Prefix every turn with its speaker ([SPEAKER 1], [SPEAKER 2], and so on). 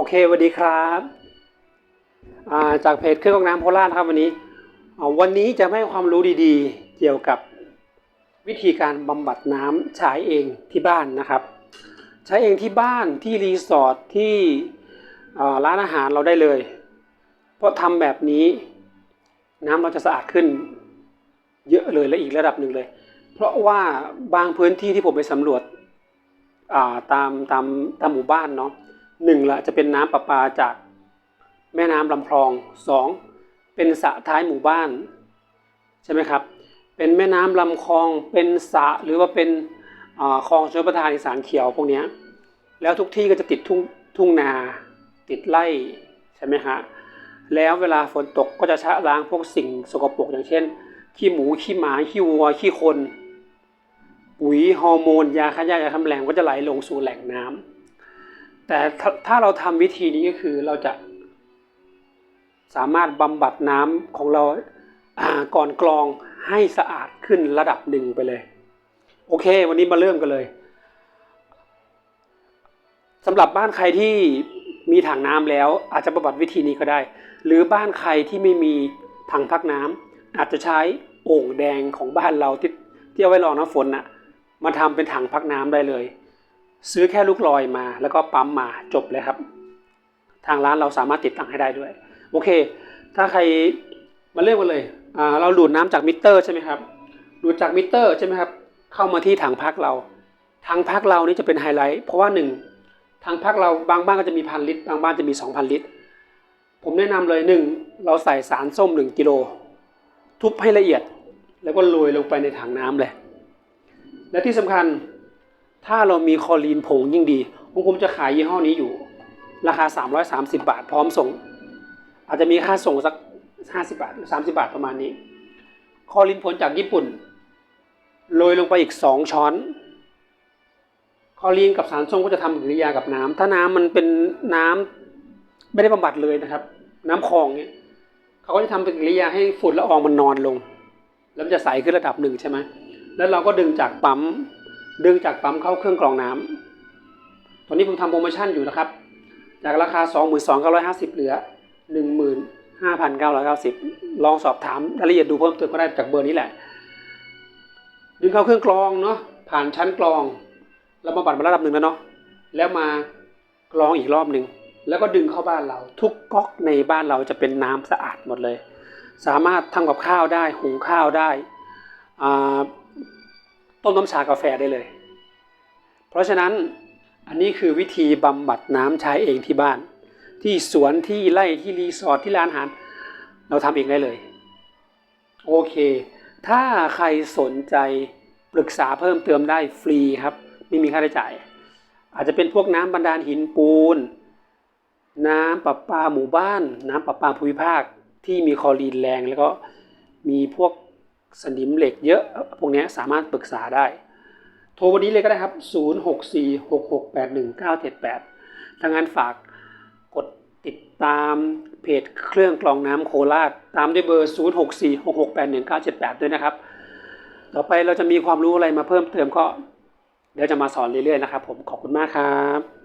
[SPEAKER 1] โอเคสวัสดีครับาจากเพจเครื่องกรองน้ำโพล่านครับวันนี้ วันนี้จะให้ความรู้ดีๆ เกี่ยวกับวิธีการบำบัดน้ำใช้เองที่บ้านนะครับ ใช้เองที่บ้านที่รีสอร์ทที่ร้านอาหารเราได้เลย เพราะทำแบบนี้น้ำเราจะสะอาดขึ้น เยอะเลยและอีกระดับหนึ่งเลย เพราะว่าบางพื้นที่ที่ผมไปสำรวจาตามตามตามหมู่บ้านเนาะ หนึ่งละจะเป็นน้ำประปาจากแม่น้ำลำคลองสองเป็นสระท้ายหมู่บ้าน ใช่ไหมครับ เป็นแม่น้ำลำคลอง เป็นสระหรือว่าเป็นคลองชลประทานอีสานเขียวพวกนี้แล้วทุกที่ก็จะติดทุ่งทุ่งนาติดไร่ใช่ไหมฮะแล้วเวลาฝนตกก็จะชะล้างพวกสิ่งสกปรกอย่างเช่น ขี้หมูขี้หมาขี้วัวขี้คนปุ๋ยฮอร์โมนยาฆ่าหญ้ายาฆ่าแมลงก็จะไหลลงสู่แหล่งน้ำ แต่ถ้าถ้าเราทำวิธีนี้ก็คือเราจะ สามารถบำบัดน้ำของเราาก่อนกรองให้สะอาดขึ้นระดับหนึ่งไปเลย โอเค วันนี้มาเริ่มกันเลยสำหรับบ้านใครที่มีถังน้ำแล้ว อาจจะบำบัดวิธีนี้ก็ได้ หรือบ้านใครที่ไม่มีถังพักน้ำอาจจะใช้โอ่งแดงของบ้านเราที่ที่เอาไว้รองน้ำฝนน่ะมาทำเป็นถังพักน้ำได้เลย ซื้อแค่ลูกลอยมาแล้วก็ปั๊มมาจบเลยครับ ทางร้านเราสามารถติดตั้งให้ได้ด้วย โอเค ถ้าใครมาเริ่มกันเลยเราดูดน้ำจากมิเตอร์ใช่ไหมครับดูดจากมิเตอร์ใช่ไหมครับเข้ามาที่ถังพักเราถังพักเรานี่จะเป็นไฮไลท์เพราะว่าหนึ่งถังพักเราบางบ้านก็จะมีพันลิตรบางบ้านจะมีสองพันลิตร ผมแนะนำเลยหนึ่งเราใส่สารส้มหนึ่งกิโลทุบให้ละเอียด แล้วก็โรยลงไปในถังน้ำเลย และที่สำคัญ ถ้าเรามีคอรีนผงยิ่งดีผมผมจะขายยี่ห้อนี้อยู่ ราคา 330 บาท พร้อมส่ง อาจจะมีค่าส่งสัก 50 บาทหรือ30 บาทประมาณนี้ คอรีนผงจากญี่ปุ่น โรยลงไปอีก 2 ช้อน คอรีนกับสารส้มก็จะทำปฏิกิริยากับน้ำ ถ้าน้ำมันเป็นน้ำไม่ได้บำบัดเลยนะครับ น้ำคลองเนี่ยเขาก็จะทำปฏิกิริยาให้ฝุ่นละอองมันนอนลง แล้วมันจะใสขึ้นระดับหนึ่งใช่ไหมแล้วเราก็ดึงจากปั๊ม ดึงจากปั๊มเข้าเครื่องกรองน้ำตอนนี้ผมทำโปรโมชั่นอยู่นะครับ จากราคา 22,950 เหลือ 15,990 ลองสอบถามรายละเอียดดูเพิ่มเติมก็ได้จากเบอร์นี้แหละ ดึงเข้าเครื่องกรองเนาะ ผ่านชั้นกรอง แล้วมาบัดมาระดับหนึ่งแล้วเนาะ แล้วมากรองอีกรอบหนึ่ง แล้วก็ดึงเข้าบ้านเรา ทุกก๊อกในบ้านเราจะเป็นน้ำสะอาดหมดเลย สามารถทำกับข้าวได้ หุงข้าวได้อ่า ต้มน้ำชากาแฟได้เลย เพราะฉะนั้นอันนี้คือวิธีบำบัดน้ำใช้เองที่บ้าน ที่สวนที่ไร่ที่รีสอร์ทที่ร้านอาหาร เราทำเองได้เลย โอเค ถ้าใครสนใจปรึกษาเพิ่มเติมได้ฟรีครับ ไม่มีค่าใช้จ่าย อาจจะเป็นพวกน้ำบันดาลหินปูน น้ำประปาหมู่บ้าน น้ำประปาภูมิภาคที่มีคอรีนแรงแล้วก็มีพวก สนิมเหล็กเยอะ พวกนี้สามารถปรึกษาได้ โทรวันนี้เลยก็ได้ครับ 0646681978 ถ้างั้นฝากกดติดตามเพจเครื่องกรองน้ำโคราช ตามด้วยเบอร์ 0646681978 ด้วยนะครับ ต่อไปเราจะมีความรู้อะไรมาเพิ่มเติมก็เดี๋ยวจะมาสอนเรื่อยๆนะครับผม ขอบคุณมากครับ